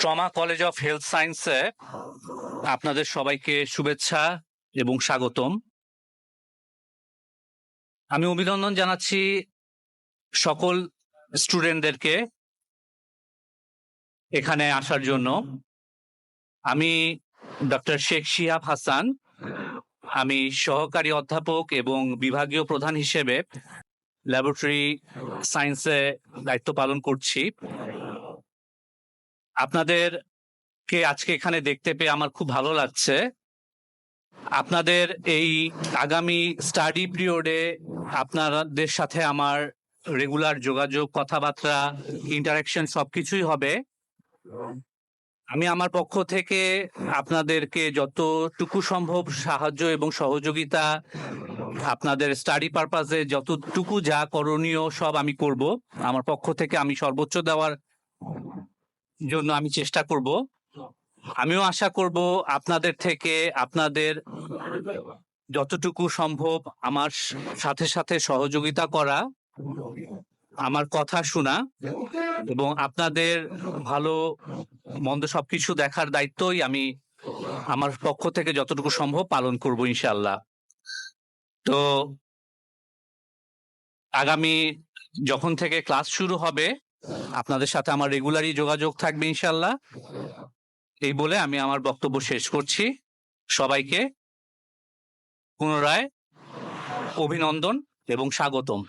Trauma college of health সায়েন্সে আপনাদের সবাইকে শুভেচ্ছা এবং স্বাগতম। আমি অভিনন্দন জানাচ্ছি সকল স্টুডেন্টদেরকে এখানে আসার জন্য। আমি ডক্টর শেখ শিহাব হাসান, আমি সহকারী অধ্যাপক এবং বিভাগীয় প্রধান হিসেবে ল্যাবরেটরি সায়েন্সে দায়িত্ব পালন করছি। আপনাদেরকে আজকে এখানে দেখতে পেয়ে আমার খুব ভালো লাগছে। আপনাদের এই আগামী স্টাডি পিরিয়ডে আপনাদের সাথে আমার রেগুলার যোগাযোগ, কথাবার্তা ইন্টারাকশন সবকিছুই হবে। আমি আমার পক্ষ থেকে আপনাদেরকে যতটুকু সম্ভব সাহায্য এবং সহযোগিতা, আপনাদের স্টাডি পারপাসে যতটুকু যা করণীয় সব আমি করব। আমার পক্ষ থেকে আমি সর্বোচ্চ দেওয়ার জন্য আমি চেষ্টা করব। আমিও আশা করব আপনাদের থেকে আপনাদের যতটুকু সম্ভব আমার সাথে সাথে সহযোগিতা করা, আমার কথা শোনা এবং আপনাদের ভালো, মন্দ সবকিছু দেখার দায়িত্বই আমি আমার পক্ষ থেকে যতটুকু সম্ভব পালন করব ইনশাল্লাহ তো আগামী যখন থেকে ক্লাস শুরু হবে আপনাদের সাথে আমার রেগুলারই যোগাযোগ থাকবে ইনশাল্লাহ এই বলে আমি আমার বক্তব্য শেষ করছি। সবাইকে পুনরায় অভিনন্দন এবং স্বাগতম।